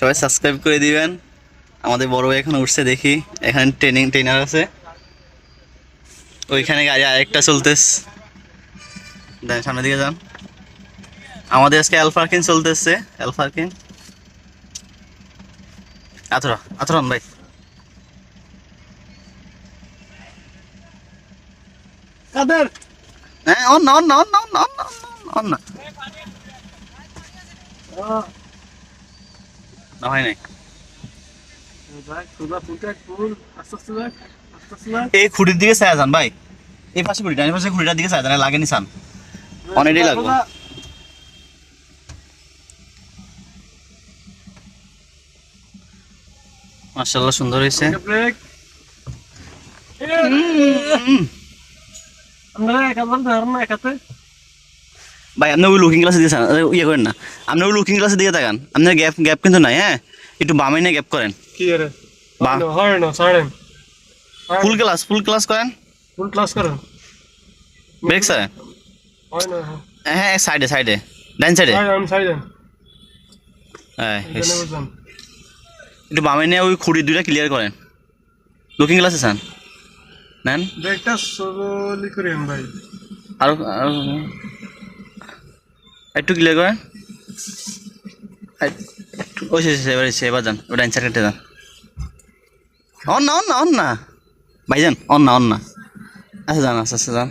সবাই সাবস্ক্রাইব করে দিবেন। আমাদের বড় ভাই এখন উঠছে দেখি। এখানে ট্রেনিং ট্রেনার আছে। ওইখানে গাড়ি আরেকটা চলতেছে। দেন সামনের দিকে যান। আমাদের আজকে অ্যালফারকিন চলতেছে। অ্যালফারকিন আথরা আথরন ভাই। কাদের? হ্যাঁ অন না অন না অন না অন না হয় নাই। এই খুঁটির দিকে ছায়া যান ভাই। এই পাশে খুঁড়িটা এই পাশে খুঁড়িটার দিকে ছায়া যান লাগেনি সান অনেকটাই লাগবে। সোজা। মার্শাল্লাহ সুন্দর হয়েছে। আমরা একাধান ধরেন একাতে। ভাই আপনি ওই লুকিং গ্লাসে দিয়েছেন ইয়ে করেন না। আপনি ওই লুকিং গ্লাসের দিকে তাকান। আপনার গ্যাপ গ্যাপ কিন্তু নাই হ্যাঁ? একটু বামে নিয়ে গ্যাপ করেন। কি। হয় হয় ফুল ক্লাস ফুল ক্লাস করেন। ফুল ক্লাস করেন? ব্রেক স্যার হ্যাঁ। সাইডে সাইডে ডাইন সাইডে ছাড়েন ছাড়েন হ্যাঁ একটু বামে নিয়ে ওই খুঁড়ি দুইটা ক্লিয়ার করেন। লুকিং গ্লাসে চান? নেন? ব্রেকটা সোজলি করেন ভাই। আরও আরও। একটু ক্লিয়ার করেন ওই সে এবার সে এবার যান ওটা সাইড কেটে যান। অন না অন না অন না। ভাইজান অন না অন না। আচ্ছা যান আচ্ছা আচ্ছা যান।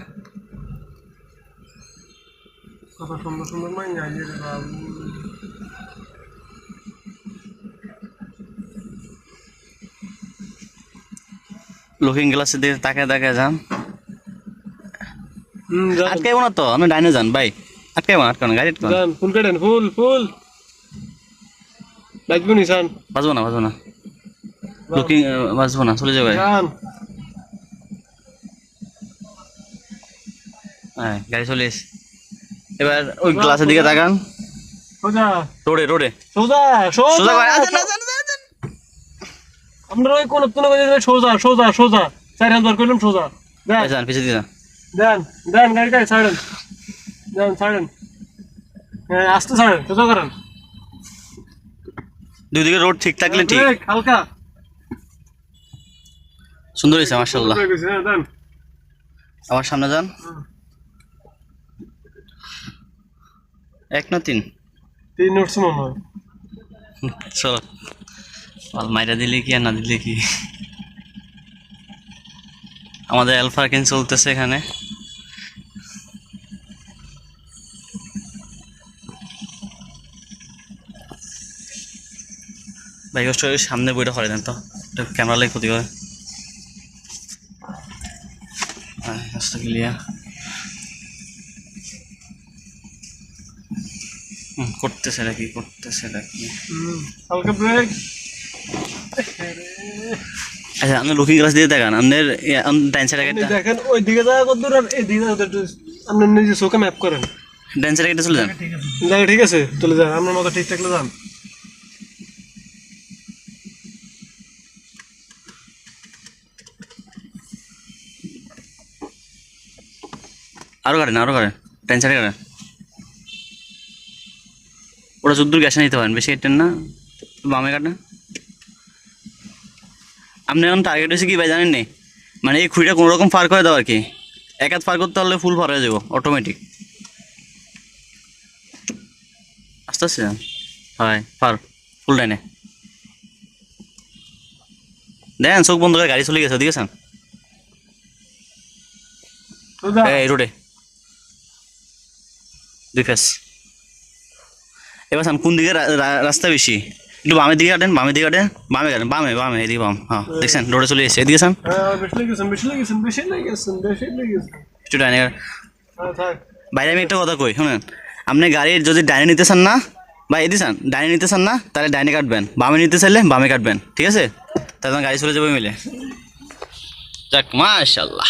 লুকিং গ্লাসের দিকে তাকায় তাকায় যান। যান আটকাইব না তো আপনি ডাইনে যান ভাই আটকানো গাড়ি যান ফুল কাটেন ফুল ফুল। লাগবে নি সান বাজবো না বাজবো না। লুকিং বাজবো না চলে যাবে হ্যাঁ গাড়ি চলে এসে। এবার ওই গ্লাসের দিকে তাকান। সোজা। রোডে রোডে। সোজা সোজা। আমরা ওই কোন বাজে সোজা সোজা সোজা। চার হাজার করলাম সোজা। দেন পিছিয়ে দিয়ে দেন দেন গাড়ি গাড়ি ছাড়েন। দেন ছাড়েন। আস্তে ছাড়েন সোজা করেন। দুই রোড ঠিক থাকলে ঠিক। হালকা। সুন্দর হয়েছে মার্শাল্লাহ হ্যাঁ, আমার সামনে যান। এক না তিন? তিন উঠছে মনে হয় চলো। মাইরা দিলে কি আর না দিলে কি? আমাদের অ্যালফা কেন চলতেছে এখানে? ভাই কষ্ট সামনে বইটা করে দেন তো। ক্যামেরা লাগে ক্ষতি করে। ক্লিয়ার করতেছে নাকি করতেছে নাকি। হালকা ব্রেক আচ্ছা আপনি লুকিং গ্লাস দিয়ে দেখান। আপনার ডাইন সাইডে একটা দেখেন ওই দিকে যাওয়া কত দূর আর এই দিকে যাওয়া কত আপনি নিজে চোখে ম্যাপ করেন। ডাইন সাইডে একটা চলে যান। জায়গা ঠিক আছে চলে যান আপনার মতো ঠিক থাকলে যান। আরও কাটেন আরও কাটেন ডাইন সাইডে কাটেন ওটা চোদ্দোর গ্যাসে নিতে পারেন বেশি কাটেন না। বামে কাটেন আপনি এখন টার্গেট হয়েছে কি ভাই জানেন নি? মানে এই খুঁড়িটা কোনো রকম পার করে দাও আর কি। এক হাত পার করতে পারলে ফুল পার হয়ে যাব অটোমেটিক আস্তে আস্তে যান। হয় পার ফুল ডাইনে দেখেন চোখ বন্ধ করে গাড়ি চলে গেছে সোজা এই রোডে দুই ফেস। এবার সাম কোন দিকে রাস্তা বেশি? একটু বামের দিকে কাটেন বামের দিকে কাটেন। বামে কাটেন বামে বামে এদিকে বাম হ্যাঁ দেখছেন রোডে চলে এসেছে। এদিকে সান হ্যাঁ একটু ডাইনে কাট- হ্যাঁ বাইরে আমি একটা কথা কই শুনেন আপনি গাড়ির যদি ডাইনে নিতে চান না বা এদি চান ডাইনে নিতে চান না তাহলে ডাইনে কাটবেন। বামে নিতে চাইলে বামে কাটবেন ঠিক আছে? তাহলে গাড়ি চলে যাবে মিলে। যাক মাশাল্লাহ